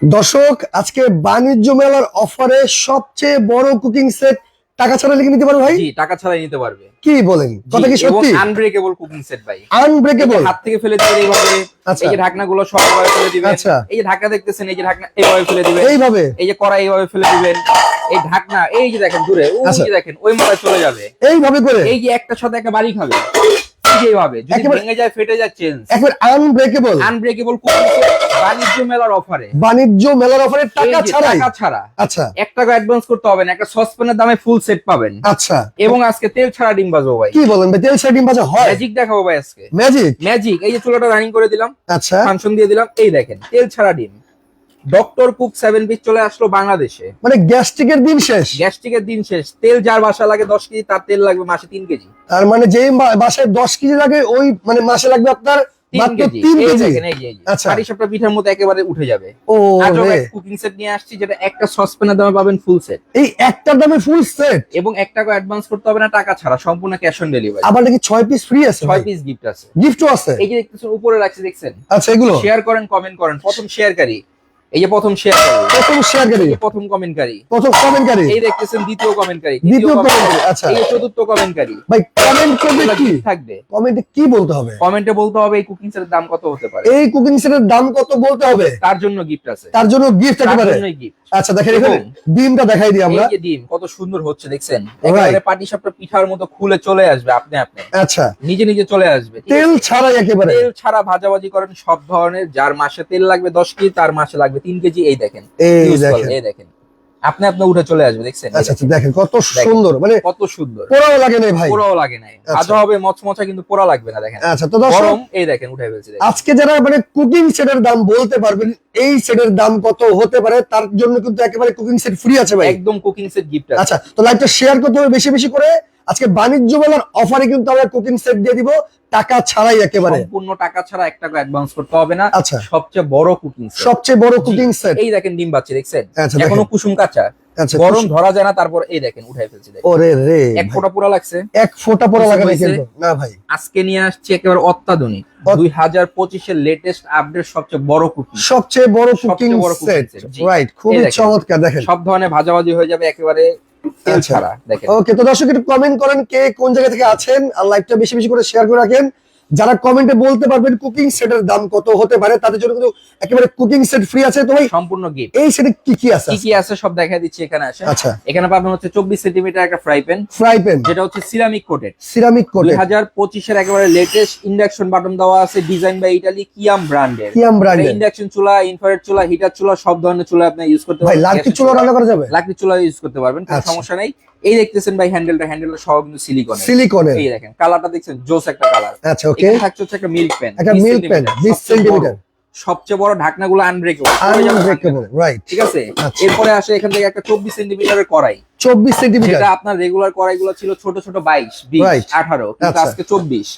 দর্শক আজকে বাণিজ্য মেলার অফারে সবচেয়ে বড় কুকিং সেট টাকা ছাড়া লিখে নিতে পারবে ভাই? জি টাকা ছাড়াই নিতে পারবে। কি বলেন? কথা কি সত্যি? আনব্রেকেবল কুকিং সেট ভাই। আনব্রেকেবল হাত থেকে ফেলে দিবে এইভাবে আচ্ছা। এই যে ঢাকনা গুলো সব এভাবে ফেলে দিবেন। আচ্ছা। এই যে ঢাকনা দেখতেছেন এই যে ঢাকনা এইভাবে ফেলে দিবেন। এইভাবে? এই যে কড়াই এইভাবে ফেলে দিবেন। এই ঢাকনা এই যে দেখেন দূরে ওই আচ্ছা। যে দেখেন ওই মাথায় চলে যাবে। এইভাবে করে? এই যে একটা সাথে একটা বাড়ি খাবে। এইভাবে যদি ভেঙে যায় ফেটে যায় একবার আনব্রেকেবল আনব্রেকেবল বাণিজ্য মেলার অফারে বাণিজ্য মেলার অফারে টাকা ছাড়াই। টাকা ছাড়া। আচ্ছা। এক টাকা অ্যাডভান্স করতে হবে না একটা সসপ্যানের দামে ফুল সেট পাবেন। আচ্ছা। এবং আজকে তেল ছাড়া ডিম বাজবো ভাই। কি বলেন ভাই তেল ছাড়া ডিম ভাজা হয়? ম্যাজিক দেখাবো ভাই আজকে। ম্যাজিক ম্যাজিক এই যে চুলাটা রানিং করে দিলাম আচ্ছা। ফাংশন দিয়ে দিলাম এই দেখেন তেল ছাড়া ডিম। ডক্টর কুক সেভেন পিস চলে আসলো বাংলাদেশে। মানে গ্যাস্ট্রিকের দিন শেষ? গ্যাস্ট্রিকের দিন শেষ। তেল যার বাসা লাগে দশ কেজি তার তেল লাগবে মাসে তিন কেজি। তার মানে যে বাসায় দশ কেজি লাগে ওই মানে মাসে লাগবে আপনার। আচ্ছা। পিঠার মধ্যে একেবারে উঠে যাবে। ও কুকিং সেট নিয়ে আসছি যেটা একটা সসপ্যানের দামে পাবেন ফুল সেট এই একটার দামে ফুল সেট এবং এক টাকা অ্যাডভান্স করতে হবে না টাকা ছাড়া সম্পূর্ণ ক্যাশ অন ডেলিভারি আবার নাকি ছয় পিস ফ্রি আছে ছয় পিস গিফট আছে। গিফটও আছে? এই যে দেখতেছেন উপরে রাখছি দেখছেন? আচ্ছা এগুলো? শেয়ার করেন কমেন্ট করেন। প্রথম শেয়ারকারী এই যে প্রথম শেয়ারকারী প্রথম শেয়ারকারী প্রথম কমেন্টকারী প্রথম কমেন্টকারী এই দেখতেছেন দ্বিতীয় কমেন্টকারী দ্বিতীয় কমেন্টকারী আচ্ছা। এই চতুর্থ কমেন্টকারী ভাই কমেন্ট করবে কি? থাকবে? কমেন্টে কি বলতে হবে? কমেন্টে বলতে হবে এই কুকিং সেটের দাম কত হতে পারে। এই কুকিং সেটের দাম কত বলতে হবে? তার জন্য গিফট আছে। তার জন্য গিফট একেবারে। আচ্ছা দেখেন এখানে ডিমটা দেখাই দিই এই আমরা যে ডিম কত সুন্দর হচ্ছে দেখছেন? একেবারে পাটি সাপটা পিঠার মতো খুলে চলে আসবে আপনি আপনি। আচ্ছা। নিজে নিজে চলে আসবে তেল? ছাড়াই একেবারে। তেল ছাড়া ভাজাভাজি করেন সব ধরনের। যার মাসে তেল লাগবে দশ কেজি তার মাসে লাগবে তিন কেজি এই দেখেন এই দেখেন। এই দেখেন। আপনি আপনি উঠে চলে আসবে দেখছেন? আচ্ছা আচ্ছা দেখেন। কত সুন্দর মানে কত সুন্দর। পোড়াও লাগে না ভাই। পোড়াও লাগে নাই। আচ্ছা। ভাজা হবে মচমচা কিন্তু পোড়া লাগবে না দেখেন। আচ্ছা তো দর্শক গরম এই দেখেন উঠে ফেলছে আজকে যারা মানে কুকিং সেটের দাম বলতে পারবেন এই সেটের দাম কত হতে পারে তার জন্য কিন্তু একেবারে কুকিং সেট ফ্রি আছে ভাই। একদম কুকিং সেট গিফট আছে। আচ্ছা তো লাইভটা শেয়ার করতে হবে বেশি বেশি করে। আজকে বাণিজ্য মেলার অফারে কিন্তু আমরা কুকিং সেট দিয়ে দিব। টাকা ছাড়াই একেবারে। সম্পূর্ণ টাকা ছাড়া এক টাকা অ্যাডভান্স করতে হবে না। আচ্ছা। সবচেয়ে বড় কুকিং সেট সবচেয়ে বড় কুকিং সেট এই দেখেন ডিম বাচ্চা দেখছেন? আচ্ছা এখনও কুসুম কাঁচা। আচ্ছা গরম ধরা যায় না তারপর এই দেখেন উঠাই ফেলছি দেখেন। ওরে রে। এক ফোঁটা পোড়া লাগছে। এক ফোঁটা পড়া কিছু লাগে কিন্তু। না ভাই। আজকে নিয়ে আসছি একেবারে অত্যাধুনিক। অত- দুই হাজার পঁচিশের লেটেস্ট আপডেট সবচেয়ে বড় কুকিং সবচেয়ে বড় কুকিং সেট রাইট খুবই চমৎকার দেখেন। সব ধরনের ভাজাভাজি হয়ে যাবে একেবারে তেল আচ্ছা। ছাড়া দেখেন ওকে তো দর্শক একটু কমেন্ট করেন কে কোন জায়গা থেকে আছেন আর লাইভটা বেশি বেশি করে শেয়ার করে রাখেন যারা কমেন্টে বলতে পারবেন কুকিং সেটের দাম কত হতে পারে তাদের জন্য কিন্তু একেবারে কুকিং সেট ফ্রি আছে। তো ভাই সম্পূর্ণ গিফট এই সেটে কি কি আছে? কি কি আছে সব দেখা দিচ্ছি এখানে আসে আচ্ছা। এখানে পাবেন হচ্ছে চব্বিশ সেন্টিমিটার একটা ফ্রাই প্যান ফ্রাই প্যান যেটা হচ্ছে সিরামিক কোটেড সিরামিক দুই কোটে হাজার পঁচিশের একেবারে লেটেস্ট ইন্ডাকশন বাটন দেওয়া আছে ডিজাইন বাই ইটালি কিয়াম ব্র্যান্ডের কিয়াম ব্র্যান্ডের ইন্ডাকশন চুলা ইনফ্রারেড চুলা হিটার চুলা সব ধরনের চুলা আপনি ইউজ করতে পারবেন। ভাই লাকড়ি চুলা। রান্না করা যাবে? লাকড়ি চুলা ইউজ করতে পারবেন। কোনো আচ্ছা। সমস্যা নাই। এই দেখতেছেন ভাই হ্যান্ডেলটা হ্যান্ডেলটা সব কিন্তু সিলিকনের সিলিকনের এই দেখেন কালারটা দেখছেন? জোস একটা কালার আচ্ছা ওকে থাকছে হচ্ছে একটা মিল্ক প্যান একটা মিল্ক প্যান 20 সেন্টিমিটার সবচেয়ে বড় ঢাকনাগুলো আনব্রেকেবল আনব্রেকেবল রাইট ঠিক আছে? আচ্ছা। এরপরে আসে এখান থেকে একটা চব্বিশ সেন্টিমিটারের কড়াই। 24 সেন্টিমিটার যেটা আপনার রেগুলার কড়াইগুলো ছিল ছোট ছোট বাইশ বিশ Right. আঠারো কিন্তু আচ্ছা। আজকে চব্বিশ।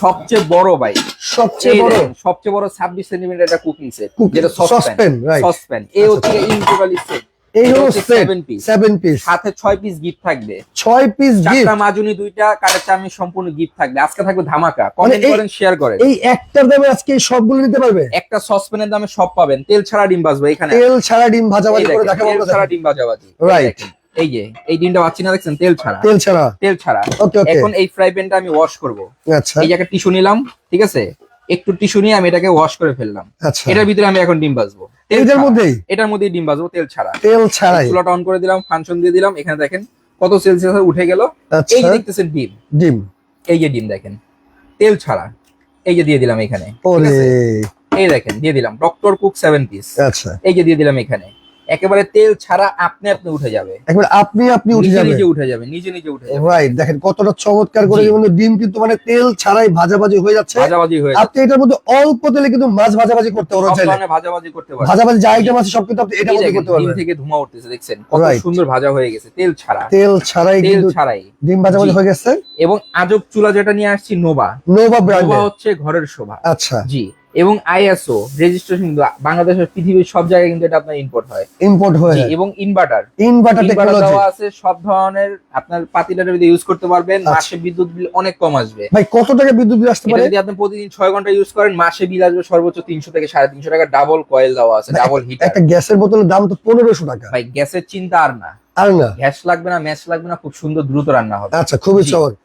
সবচেয়ে বড় বাইশ সবচেয়ে বড়। সবচেয়ে বড় ছাব্বিশ সেন্টিমিটার একটা কুকিং সেট যেটা সসপ্যান. সসপ্যান এই আচ্ছা, হচ্ছে ইন্টিগ্রালি সেট এই হলো সেট seven piece। 7 পিস সাথে ছয় পিস গিফট থাকবে। 6 পিস গিফট চারটা মাজুনি দুইটা কাঠের চামি সম্পূর্ণ গিফট থাকবে। আজকে থাকবে ধামাকা। কমেন্ট মানে করেন শেয়ার করেন। এই একটার দামে আজকে সবগুলো নিতে পারবে? একটা সসপ্যানের দামে সব পাবেন। তেল ছাড়া ডিম বাজবে এখানে। তেল ছাড়া ডিম ভাজাভাজি এই করে দেখাবো তেল ছাড়া ডিম এই Right. এই যে এই ডিমটা পাচ্ছি না দেখছেন? তেল ছাড়া। তেল ছাড়া। তেল ছাড়া। এখন এই ফ্রাই প্যানটা আমি ওয়াশ করব। আচ্ছা। এই একটা টিস্যু নিলাম ঠিক আছে? একটু টিস্যু নিয়ে আমি এটাকে ওয়াশ করে ফেললাম। আচ্ছা। এটার ভিতরে আমি এখন ডিম বাজবো এটার মধ্যে মধ্যেই? এটার মধ্যে ডিম বাজবো তেল ছাড়া। তেল ছাড়া চুলাটা অন করে দিলাম ফাংশন দিয়ে দিলাম এখানে দেখেন কত সেলসিয়াস উঠে গেল। এই আচ্ছা যে দেখতেছেন ডিম। ডিম। এই যে ডিম দেখেন তেল ছাড়া। এই যে দিয়ে দিলাম এখানে ওরে। এই দেখেন দিয়ে দিলাম ডক্টর কুক সেভেন পিস আচ্ছা। এই যে দিয়ে দিলাম এখানে। একেবারে তেল ছাড়া আপনি আপনি উঠে যাবে। একবার আপনি আপনি উঠে যাবে। নিজে উঠে যাবে নিজে নিজে উঠে যাবে। রাইট দেখেন কতটা চমৎকার করে। যেমন ডিম কিন্তু মানে তেল ছাড়াই ভাজাভাজি হয়ে যাচ্ছে। ভাজাভাজি হয়ে আপনি এটার মধ্যে অল্প তেলে কিন্তু মাছ ভাজাভাজি করতে পারবেন চাইলে ভাজাভাজি করতে পারবে ভাজাভাজি যা আইটেম আছে সব কিন্তু আপনি এটার মধ্যে করতে ডিম থেকে ধোঁয়া উঠতেছে দেখছেন? কত সুন্দর ভাজা হয়ে গেছে তেল ছাড়া। তেল ছাড়াই তেল কিন্তু ছাড়াই। ডিম ভাজাভাজি। হয়ে গেছে। এবং আজব চুলা যেটা নিয়ে আসছি নোভা। নোভা ব্র্যান্ডের হচ্ছে ঘরের শোভা। আচ্ছা। জি। এবং আইএসও রেজিস্ট্রেশন কিন্তু বাংলাদেশের পৃথিবীর সব জায়গায় কিন্তু এটা আপনার ইম্পোর্ট হয়। ইম্পোর্ট হয়ে এবং ইনভার্টার ইনভার্টার টেকনোলজি আছে সব ধরনের আপনার পাতিলার ইউজ করতে পারবেন আচ্ছা। মাসে বিদ্যুৎ বিল অনেক কম আসবে। ভাই কত টাকা বিদ্যুৎ বিল আসতে পারে? যদি আপনি প্রতিদিন ছয় ঘণ্টা ইউজ করেন মাসে বিল আসবে সর্বোচ্চ তিনশো থেকে সাড়ে তিনশো টাকা। ডাবল কয়েল দেওয়া আছে ডাবল হিটার একটা গ্যাসের বোতলের দাম তো পনেরোশো টাকা। ভাই গ্যাসের চিন্তা আর না। আর না? গ্যাস লাগবে না ম্যাচ লাগবে না খুব সুন্দর দ্রুত রান্না হবে। আচ্ছা খুবই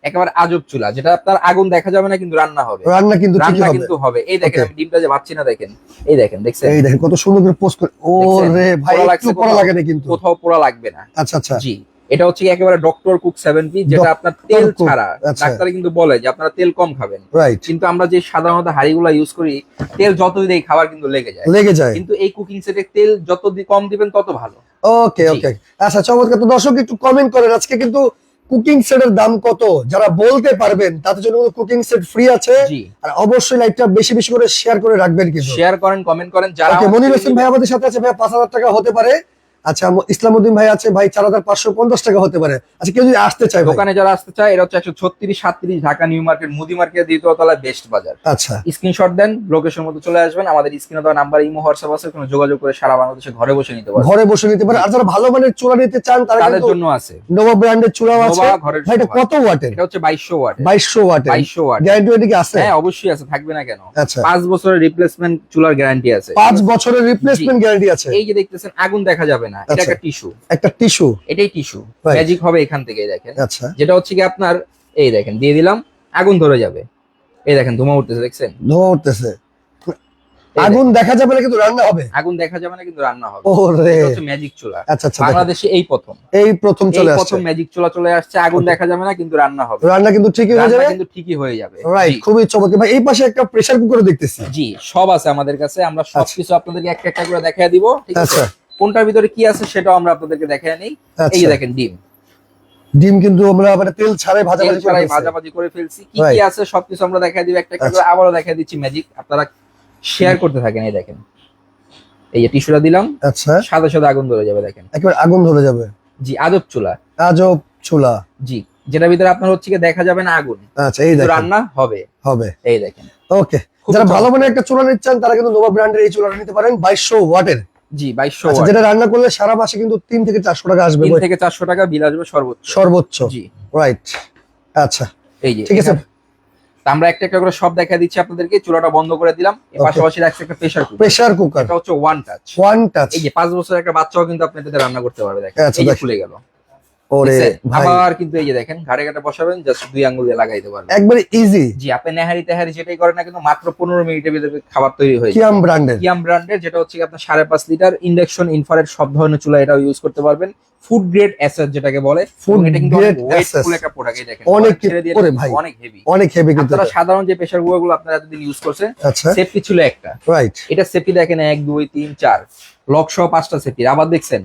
একেবারে আজব চুলা যেটা আপনার আগুন দেখা যাবে না কিন্তু রান্না হবে। রান্না কিন্তু ঠিকই রান্না হবে। কিন্তু হবে। এই দেখেন আমি ডিমটা যে ভাবছি না দেখেন। এই দেখেন দেখছেন? এই দেখেন কত সুন্দর করে পোস্ট করে ও রে ভাই একটু লাগছে লাগে না কিন্তু। কোথাও পোড়া লাগবে না। আচ্ছা আচ্ছা। জি। এটা হচ্ছে একেবারে ডক্টর কুক সেভেন পি যেটা আপনার তেল ছাড়া। আচ্ছা। ডাক্তার কিন্তু বলে যে আপনারা তেল কম খাবেন। কিন্তু আমরা যে সাধারণত হাড়িগুলো ইউজ করি তেল যতই দেই খাবার কিন্তু লেগে যায়। লেগে যায়। কিন্তু এই কুকিং সেটে তেল যত কম দিবেন তত ভালো। ওকে ওকে আচ্ছা চমৎকার। তো দর্শক একটু কমেন্ট করেন। আজকে কিন্তু কুকিং সেটের দাম কত? যারা বলতে পারবেন তাদের জন্য কুকিং সেট ফ্রি আছে। আর অবশ্যই লাইভটা বেশি বেশি করে শেয়ার করে রাখবেন কিন্তু। শেয়ার করেন কমেন্ট করেন। যারা মনির হোসেন ভাই আমাদের সাথে আছে। ভাই পাঁচ হাজার টাকা হতে পারে। আচ্ছা ইসলামউদ্দিন ভাই আছে ভাই চার হাজার পাঁচশো পঞ্চাশ টাকা হতে পারে। আচ্ছা কেউ যদি আসতে চায় দোকানে যারা আসতে চায় এটা হচ্ছে একশো ছত্রিশ সাতত্রিশ ঢাকা নিউ মার্কেট মুদি মার্কেট দ্বিতীয় তলায় বেস্ট বাজার। আচ্ছা। স্ক্রিনশট দেন লোকেশন মতো চলে আসবেন। আমাদের স্ক্রিনে দেওয়া নাম্বার ইমো হোয়াটসঅ্যাপ আছে কোনো যোগাযোগ করে সারা বাংলাদেশে ঘরে বসে নিতে পারবেন। ঘরে বসে নিতে পারে। আর যারা ভালো মানের চূড়া নিতে চান তাদের জন্য আছে। নোভা ব্র্যান্ডের চূড়াও আছে। ভাই এটা। কত ওয়াটের? এটা হচ্ছে বাইশশো ওয়াট বাইশশো ওয়াট বাইশশো ওয়াট গ্যারান্টি ওয়ারেন্টি কি আছে? হ্যাঁ অবশ্যই আছে থাকবে না কেন? আচ্ছা। পাঁচ বছরের রিপ্লেসমেন্ট চুলার গ্যারান্টি আছে। পাঁচ বছরের রিপ্লেসমেন্ট গ্যারান্টি আছে। এই যে দেখতেছেন আগুন দেখা যাবে না। এটা আচ্ছা। একটা টিস্যু একটা টিস্যু এটাই টিস্যু ম্যাজিক হবে এখান থেকে দেখেন। আচ্ছা। যেটা হচ্ছে কি আপনার এই দেখেন দিয়ে দিলাম আগুন ধরে যাবে। এই দেখেন ধোঁয়া উঠতেছে দেখছেন? ধোঁয়া উঠতেছে। আগুন দেখা যাবে না কিন্তু রান্না হবে। আগুন দেখা যাবে না কিন্তু রান্না হবে। ও রে এটা হচ্ছে ম্যাজিক চুলা। আচ্ছা আচ্ছা বাংলাদেশে এই প্রথম। এই প্রথম চলে আসছে। প্রথম ম্যাজিক চুলা চলে আসছে আগুন দেখা যাবে না কিন্তু রান্না হবে। রান্না কিন্তু ঠিকই হয়ে যাবে। কিন্তু ঠিকই হয়ে যাবে। রাইট খুবই চমৎকার। ভাই এই পাশে একটা প্রেসার কুকার দেখতেছি। জি সব আছে আমাদের কাছে। আমরা সবকিছু আপনাদেরকে একটা একটা করে দেখায় দিব ঠিক আছে? আচ্ছা। কোনটার ভিতরে কি আছে সেটাও আমরা আপনাদেরকে দেখায় নেই। এই আচ্ছা। দেখেন ডিম। ডিম কিন্তু আমরা মানে তেল ছাড়াই ভাজা তেল ভাজি ছাড়াই করে ভাজাভাজি করে ফেলছি। কি কি আছে সবকিছু আমরা দেখায় দিব। একটা একটা আচ্ছা। আবারও দেখায় দিচ্ছি ম্যাজিক আপনারা শেয়ার করতে থাকেন এই দেখেন। এই যে টিস্যুটা দিলাম আচ্ছা। সাদা সাদা আগুন ধরে যাবে দেখেন। একেবারে আগুন ধরে যাবে। জি আজব চুলা। আজব চুলা। জি যেটার ভিতরে আপনার হচ্ছে কি দেখা যাবে না আগুন। আচ্ছা এই দেখেন। রান্না হবে। হবে। এই দেখেন। ওকে যারা ভালো মানের একটা চুলা নিচ্ছেন তারা কিন্তু নোভা ব্র্যান্ডের এই চুলাটা নিতে পারেন বাইশশো ওয়াটের। জি বাইশশো আচ্ছা যেটা রান্না করলে সারা মাসে কিন্তু তিন থেকে চারশো টাকা আসবে তিন থেকে চারশো টাকা বিল আসবে সর্বোচ্চ। সর্বোচ্চ। জি। রাইট আচ্ছা। এই যে ঠিক আছে। আমরা একটা একটা করে সব দেখা দিচ্ছি আপনাদেরকে চুলাটা বন্ধ করে দিলাম। পাশাপাশি রাখছে একটা প্রেসার কুকার প্রেসার কুকার এটা হচ্ছে ওয়ান টাচ ওয়ান টাচ এই যে পাঁচ বছরের একটা বাচ্চাও কিন্তু আপনি রান্না করতে পারবে দেখেন। আচ্ছা, এই যে। খুলে গেল। ওরে আবার কিন্তু এই যে দেখেন ঘাড়ে ঘাটে বসাবেন জাস্ট দুই আঙ্গুল দিয়ে পারবেন। একবারে ইজি জি আপনি নেহারি তেহারি যেটাই করেন না কিন্তু মাত্র পনেরো মিনিটের ভিতরে খাবার তৈরি হয়ে কিয়াম ব্র্যান্ডের। কিয়াম ব্র্যান্ডের যেটা হচ্ছে আপনার সাড়ে পাঁচ লিটার ইন্ডাকশন ইনফ্রারেড সব ধরনের চুলা এটাও ইউজ করতে পারবেন। ফুড গ্রেড অ্যাসেস যেটাকে বলে Food এবং এটা কিন্তু ওয়েটফুল একটা প্রোডাক্ট দেখেন। অনেক ওরে ভাই। অনেক হেভি অনেক হেভি কিন্তু। আপনারা সাধারণ যে প্রেসার কুকারগুলো আপনারা এতদিন ইউজ করছেন আচ্ছা। সেফটি ছিল একটা। রাইট এটা সেফটি দেখেন এক দুই তিন চার। লক সহ পাঁচটা সেফটি আবার দেখছেন?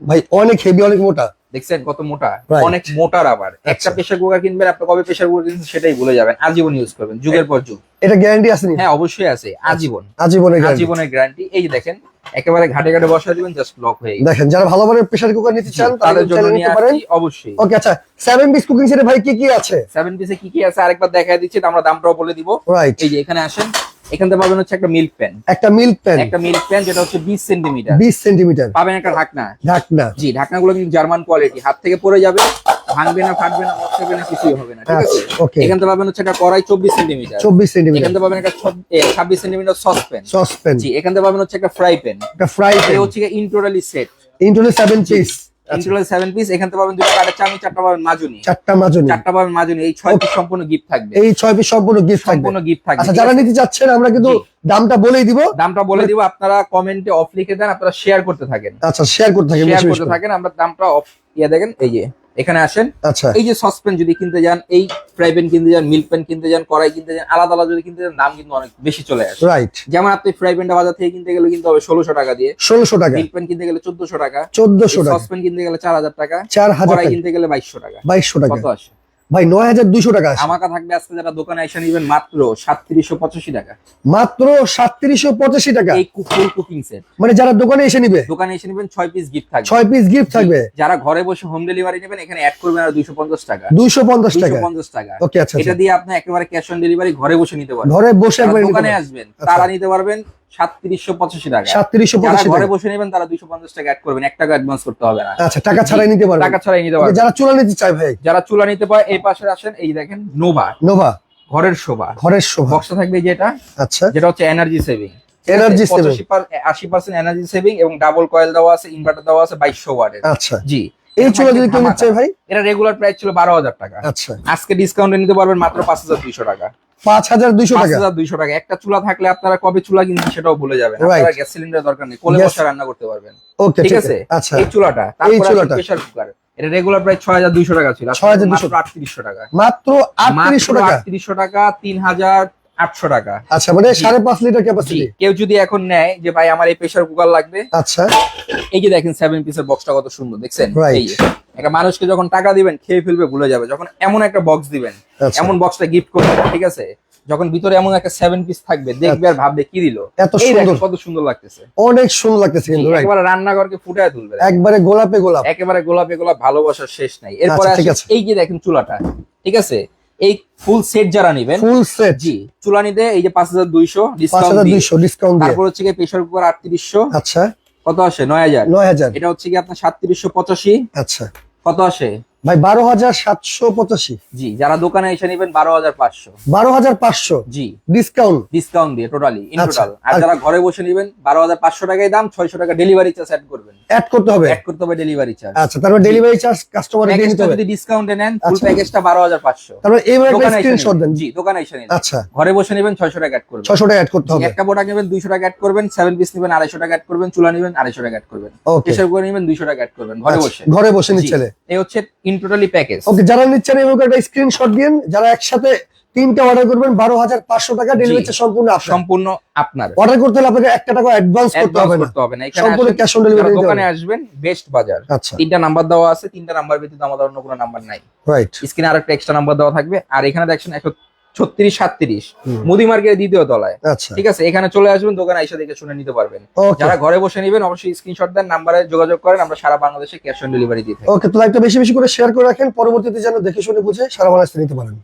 ভাই অনেক হেভি অনেক মোটা। দেখছেন কত মোটা? অনেক মোটার আবার একটা আচ্ছা। প্রেসার কুকার কিনবেন আপনি কবে প্রেসার কুকার কিনছেন সেটাই ভুলে যাবেন। আজীবন ইউজ করবেন যুগের পর যুগ। এটা গ্যারান্টি আছে হ্যাঁ অবশ্যই আছে। আজীবন। আজীবনের আজীবনের গ্যারান্টি এই যে দেখেন একেবারে ঘাটে ঘাটে বসা দিবেন জাস্ট লক হয়ে গেছে। দেখেন যারা ভালো মানের প্রেসার কুকার নিতে চান তাদের জন্য নিয়ে নিতে পারেন। অবশ্যই। ওকে আচ্ছা সেভেন পিস কুকিং সেটে ভাই কি কি আছে? সেভেন পিসে কি কি আছে? আরেকবার দেখায় দিচ্ছি আমরা দামটাও বলে দিব। এই যে এখানে আসেন এখান পাবেন হচ্ছে একটা মিল্ক প্যান একটা মিল্ক প্যান একটা মিল্ক প্যান যেটা হচ্ছে বিশ সেন্টিমিটার বিশ সেন্টিমিটার পাবেন একটা ঢাকনা। ঢাকনা। জি ঢাকনাগুলো কিন্তু জার্মান কোয়ালিটি হাত থেকে পড়ে যাবে ভাঙবে না ফাটবে না নষ্ট না কিছুই হবে না ঠিক আছে? আচ্ছা ওকে এখান থেকে পাবেন হচ্ছে একটা কড়াই চব্বিশ সেন্টিমিটার চব্বিশ এখান সেন্টিমিটার পাবেন একটা ছাব্বিশ সেন্টিমিটার সসপ্যান সসপ্যান জি এখান থেকে পাবেন হচ্ছে একটা ফ্রাই প্যান একটা ফ্রাই প্যান হচ্ছে ইন্টোরালি সেট ইন্টুলি সেভেন পিস ইন্টোরালি সেভেন পিস এখান থেকে পাবেন দুটো কাঠের চামচ চারটা পাবেন মাজুনি। চারটা মাজনি। চারটা পাবেন মাজুনি। এই ছয় পিস সম্পূর্ণ গিফট থাকবে। এই ছয় পিস সম্পূর্ণ গিফট থাকবে। সম্পূর্ণ গিফট থাকবে। আচ্ছা যারা নিতে চাচ্ছেন আমরা কিন্তু দামটা বলেই দিব। দামটা বলে দিব আপনারা কমেন্টে অফ লিখে দেন আপনারা শেয়ার করতে থাকেন। আচ্ছা শেয়ার করতে থাকেন শেয়ার করতে থাকেন আমরা দামটা অফ ইয়া দেখেন এই যে। এখানে আসেন। আচ্ছা। এই যে সসপ্যান যদি কিনতে যান এই ফ্রাই প্যান কিনতে যান মিল্ক প্যান কিনতে যান কড়াই কিনতে যান আলাদা আলাদা যদি কিনতে যান দাম কিন্তু অনেক বেশি চলে আসে। রাইট যেমন আপনি ফ্রাই প্যানটা বাজার থেকে কিনতে গেলে কিন্তু হবে ষোলোশো টাকা দিয়ে। ষোলোশো টাকা। মিল্ক প্যান কিনতে গেলে চোদ্দশো টাকা। চোদ্দশো টাকা। সসপ্যান কিনতে গেলে চার হাজার টাকা। চার হাজার কিনতে গেলে বাইশশো টাকা। বাইশশো টাকা। কত আসে? ভাই নয় হাজার দুইশো টাকা আমাকা থাকবে আজকে যারা দোকানে এসে নিবেন মাত্র সাতত্রিশশো পঁচাশি টাকা। মাত্র সাতত্রিশশো পঁচাশি টাকা। এই ফুল কুকিং সেট মানে যারা দোকানে এসে নিবে। দোকানে এসে নিবেন ছয় পিস গিফট থাকবে। ছয় পিস গিফট থাকবে। যারা ঘরে বসে হোম ডেলিভারি নেবেন এখানে অ্যাড করবেন আর দুইশো পঞ্চাশ টাকা। দুইশো পঞ্চাশ টাকা। পঞ্চাশ টাকা। ওকে আচ্ছা এটা আচ্ছা। দিয়ে আপনি একেবারে ক্যাশ অন ডেলিভারি ঘরে বসে নিতে পারবেন। ঘরে বসে দোকানে আসবেন আচ্ছা। তারা নিতে পারবেন সাতত্রিশশো পঁচাশি টাকা। সাতত্রিশশো পঁচাশি ঘরে বসে নেবেন তারা দুইশো পঞ্চাশ টাকা অ্যাড করবেন। এক টাকা অ্যাডভান্স করতে হবে না। আচ্ছা টাকা ছাড়াই নিতে পারবে টাকা ছাড়াই নিতে পারবেন। যারা চুলা নিতে চায় ভাই? যারা চুলা নিতে পারে এই পাশে আসেন এই দেখেন নোভা। নোভা। ঘরের শোভা। ঘরের শোভা। বক্সটা থাকবে যেটা আচ্ছা। যেটা হচ্ছে এনার্জি সেভিং saving। আশি পার্সেন্ট এনার্জি সেভিং এবং ডাবল কয়েল দেওয়া আছে ইনভার্টার দেওয়া আছে বাইশশো ওয়াটের আচ্ছা। জি। এই চুলা যদি কেউ চায় ভাই? এটা রেগুলার প্রাইস ছিল বারো হাজার টাকা। আচ্ছা। আজকে ডিসকাউন্টে নিতে পারবেন মাত্র পাঁচ হাজার দুইশো টাকা। পাঁচ হাজার দুইশো পাঁচ হাজার দুইশো টাকা। একটা চুলা থাকলে আপনারা কবে চুলা কিনছেন সেটাও ভুলে যাবেন। আপনারা গ্যাস সিলিন্ডার দরকার নেই। কোলে. বসে রান্না করতে পারবেন। ওকে ঠিক আছে? আচ্ছা। এই চুলাটা তারপরে চুলাটা। প্রেসার কুকার এটা রেগুলার প্রাইস ছয় হাজার দুইশো টাকা ছিল। 6200 আটত্রিশশো টাকা। মাত্র আটত্রিশশো টাকা। আটত্রিশশো টাকা তিন হাজার আটশো টাকা। আচ্ছা মানে সাড়ে পাঁচ লিটার ক্যাপাসিটি কেউ যদি এখন নেয় যে ভাই আমার এই প্রেসার কুকার লাগবে আচ্ছা। এই যে দেখেন সেভেন পিসের বক্সটা কত সুন্দর দেখছেন? এই একটা মানুষকে যখন টাকা দিবেন খেয়ে ফেলবে ভুলে যাবে। যখন এমন একটা বক্স দিবেন আচ্ছা। এমন বক্সটা গিফট করবেন ঠিক আছে? যখন ভিতরে এমন একটা সেভেন পিস থাকবে দেখবে আর ভাববে কি দিল? এত সুন্দর। কত সুন্দর লাগতেছে। অনেক সুন্দর লাগতেছে কিন্তু একেবারে রান্নাঘরকে ফুটায় তুলবে। একবারে গোলাপে গোলাপ। একেবারে গোলাপে গোলাপ ভালোবাসার শেষ নাই। এরপরে আচ্ছা। এই যে দেখেন চুলাটা ঠিক আছে? এই ফুল সেট যারা নেবেন ফুল সেট জি চুলা নিতে এই যে পাঁচ হাজার দুইশো ডিসকাউন্ট হাজার দুইশো ডিসকাউন্ট দিয়ে। তারপর হচ্ছে কি প্রেসার কুকার আটত্রিশশো। আচ্ছা। কত আসে? নয় হাজার। নয় হাজার। এটা হচ্ছে কি আপনার সাতত্রিশশো পঁচাশি। আচ্ছা। কত আসে? ভাই বারো হাজার সাতশো পঁচাশি। জি যারা দোকানে এসে নেবেন বারো হাজার পাঁচশো। বারো হাজার পাঁচশো। জি। ডিসকাউন্ট ডিসকাউন্ট দিয়ে টোটালি ইন আচ্ছা, টোটাল আর যারা ঘরে বসে নেবেন বারো হাজার পাঁচশো টাকায় দাম ছয়শো টাকা ডেলিভারি চার্জ অ্যাড করবেন। অ্যাড করতে হবে? অ্যাড করতে হবে ডেলিভারি চার্জ আচ্ছা তারপর ডেলিভারি চার্জ কাস্টমার দিয়ে নিতে হবে? যদি ডিসকাউন্টে নেন ফুল আচ্ছা। প্যাকেজটা বারো হাজার পাঁচশো। তারপর এইবার স্ক্রিনশট দেন। জি দোকানে এসে নিন আচ্ছা। ঘরে বসে নেবেন ছয়শো টাকা অ্যাড করবেন। ছশো টাকা অ্যাড করতে হবে। একটা প্রোডাক্ট নেবেন দুইশো টাকা অ্যাড করবেন সেভেন পিস নেবেন আড়াইশো টাকা অ্যাড করবেন চুলা নেবেন আড়াইশো টাকা অ্যাড করবেন। প্রেশার কুকার নেবেন দুইশো টাকা অ্যাড করবেন ঘরে বসে। ঘরে বসে নিচ্ছে এই হচ্ছে ইন টোটালি প্যাকেজ ওকে যারা নিচ্ছেন এই একটা স্ক্রিনশট দিন যারা একসাথে তিনটা অর্ডার করবেন বারো হাজার পাঁচশো টাকা ডেলিভারি চার্জ সম্পূর্ণ আপনার। সম্পূর্ণ আপনার। অর্ডার করতে হলে আপনাকে একটা টাকা অ্যাডভান্স করতে হবে না। করতে হবে না। এখানে সম্পূর্ণ ক্যাশ অন ডেলিভারি দোকানে আসবেন বেস্ট বাজার আচ্ছা। তিনটা নাম্বার দেওয়া আছে তিনটা নাম্বার ব্যতীত আমাদের অন্য কোনো নাম্বার নাই। রাইট স্ক্রিনে আরেকটা এক্সট্রা নাম্বার দেওয়া থাকবে। আর এখানে দেখছেন একশো ছত্রিশ সাতত্রিশ। মুদি মার্কেটের দ্বিতীয় তলায়। আচ্ছা। ঠিক আছে এখানে চলে আসবেন দোকানে এসে দেখে শুনে নিতে পারবেন। যারা ঘরে বসে নেবেন অবশ্যই স্ক্রিনশট দেন নাম্বারে যোগাযোগ করেন আমরা সারা বাংলাদেশে ক্যাশ অন ডেলিভারি দিয়ে থাকি। ওকে তো লাইভটা বেশি বেশি করে শেয়ার করে রাখেন পরবর্তীতে যেন দেখে শুনে বুঝে সারা বাংলাদেশে নিতে পারেন।